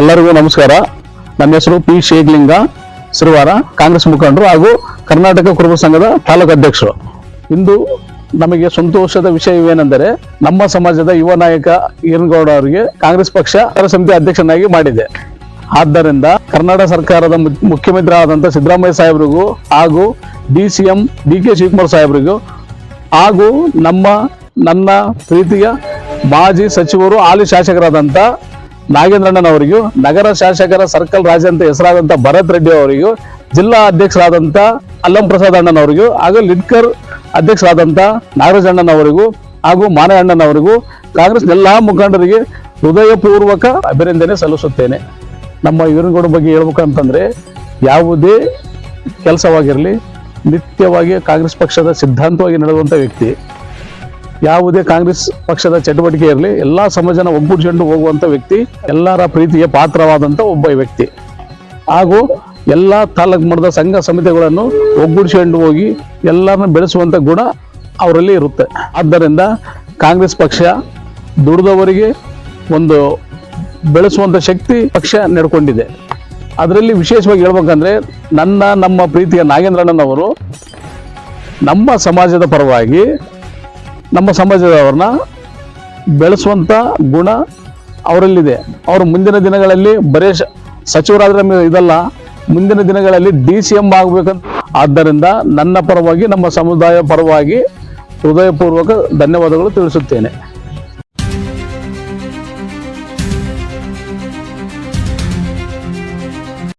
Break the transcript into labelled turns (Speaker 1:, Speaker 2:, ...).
Speaker 1: ಎಲ್ಲರಿಗೂ ನಮಸ್ಕಾರ. ನನ್ನ ಹೆಸರು ಪಿ ಶೇಗ್ಲಿಂಗ, ಸಿರುವಾರ ಕಾಂಗ್ರೆಸ್ ಮುಖಂಡರು ಹಾಗೂ ಕರ್ನಾಟಕ ಕುರುಬ ಸಂಘದ ತಾಲೂಕು ಅಧ್ಯಕ್ಷರು. ಇಂದು ನಮಗೆ ಸಂತೋಷದ ವಿಷಯವೇನೆಂದರೆ ನಮ್ಮ ಸಮಾಜದ ಯುವ ನಾಯಕ ಈರನಗೌಡ ಅವರಿಗೆ ಕಾಂಗ್ರೆಸ್ ಪಕ್ಷ ಸಮಿತಿ ಅಧ್ಯಕ್ಷನಾಗಿ ಮಾಡಿದೆ. ಆದ್ದರಿಂದ ಕರ್ನಾಟಕ ಸರ್ಕಾರದ ಮುಖ್ಯಮಂತ್ರಿ ಆದಂಥ ಸಿದ್ದರಾಮಯ್ಯ ಸಾಹೇಬರಿಗೂ ಹಾಗೂ D C M, D K Shivakumar ಸಾಹೇಬರಿಗೂ ಹಾಗೂ ನಮ್ಮ, ನನ್ನ ಪ್ರೀತಿಯ ಮಾಜಿ ಸಚಿವರು, ಹಾಲಿ ಶಾಸಕರಾದಂಥ ನಾಗೇಂದ್ರಣ್ಣನವರಿಗೂ, ನಗರ ಶಾಸಕರ ಸರ್ಕಲ್ ರಾಜ ಅಂತ ಹೆಸರಾದಂಥ ಭರತ್ ರೆಡ್ಡಿ ಅವರಿಗೂ, ಜಿಲ್ಲಾ ಅಧ್ಯಕ್ಷರಾದಂಥ ಅಲ್ಲಂ ಪ್ರಸಾದ್ ಅಣ್ಣನವರಿಗೂ ಹಾಗೂ ಲಿಡ್ಕರ್ ಅಧ್ಯಕ್ಷರಾದಂಥ ನಾಗರಾಜ್ ಅಣ್ಣನವರಿಗೂ ಹಾಗೂ ಮಾನ ಅಣ್ಣನವರಿಗೂ ಕಾಂಗ್ರೆಸ್ ಎಲ್ಲ ಮುಖಂಡರಿಗೆ ಹೃದಯಪೂರ್ವಕ ಅಭಿನಂದನೆ ಸಲ್ಲಿಸುತ್ತೇನೆ. ನಮ್ಮ ವೀರನಗೌಡ ಬಗ್ಗೆ ಹೇಳ್ಬೇಕಂತಂದ್ರೆ ಯಾವುದೇ ಕೆಲಸವಾಗಿರಲಿ, ನಿತ್ಯವಾಗಿ ಕಾಂಗ್ರೆಸ್ ಪಕ್ಷದ ಸಿದ್ಧಾಂತವಾಗಿ ನಡೆಯುವಂಥ ವ್ಯಕ್ತಿ, ಯಾವುದೇ ಕಾಂಗ್ರೆಸ್ ಪಕ್ಷದ ಚಟುವಟಿಕೆ ಇರಲಿ, ಎಲ್ಲ ಸಮಾಜನ ಒಗ್ಗೂಡಿಸಿಕೊಂಡು ಹೋಗುವಂಥ ವ್ಯಕ್ತಿ, ಎಲ್ಲರ ಪ್ರೀತಿಯ ಪಾತ್ರವಾದಂಥ ಒಬ್ಬ ವ್ಯಕ್ತಿ. ಹಾಗೂ ಎಲ್ಲ ತಾಲೂಕು ಮಟ್ಟದ ಸಂಘ ಸಮಿತಿಗಳನ್ನು ಒಗ್ಗೂಡಿಸಿಕೊಂಡು ಹೋಗಿ ಎಲ್ಲರನ್ನ ಬೆಳೆಸುವಂಥ ಗುಣ ಅವರಲ್ಲಿ ಇರುತ್ತೆ. ಆದ್ದರಿಂದ ಕಾಂಗ್ರೆಸ್ ಪಕ್ಷ ದುಡಿದವರಿಗೆ ಒಂದು ಬೆಳೆಸುವಂತ ಶಕ್ತಿ ಪಕ್ಷ ನಡ್ಕೊಂಡಿದೆ. ಅದರಲ್ಲಿ ವಿಶೇಷವಾಗಿ ಹೇಳ್ಬೇಕಂದ್ರೆ ನನ್ನ, ನಮ್ಮ ಪ್ರೀತಿಯ ನಾಗೇಂದ್ರಣ್ಣನವರು ನಮ್ಮ ಸಮಾಜದ ಪರವಾಗಿ, ನಮ್ಮ ಸಮಾಜದವ್ರನ್ನ ಬೆಳೆಸುವಂತ ಗುಣ ಅವರಲ್ಲಿದೆ. ಅವರು ಮುಂದಿನ ದಿನಗಳಲ್ಲಿ ಬರೇ ಸಚಿವರಾದ್ರೆ ಇದಲ್ಲ, ಮುಂದಿನ ದಿನಗಳಲ್ಲಿ ಡಿ ಸಿ ಎಂ ಆಗಬೇಕಂತ. ಆದ್ದರಿಂದ ನನ್ನ ಪರವಾಗಿ, ನಮ್ಮ ಸಮುದಾಯ ಪರವಾಗಿ ಹೃದಯಪೂರ್ವಕ ಧನ್ಯವಾದಗಳು ತಿಳಿಸುತ್ತೇನೆ.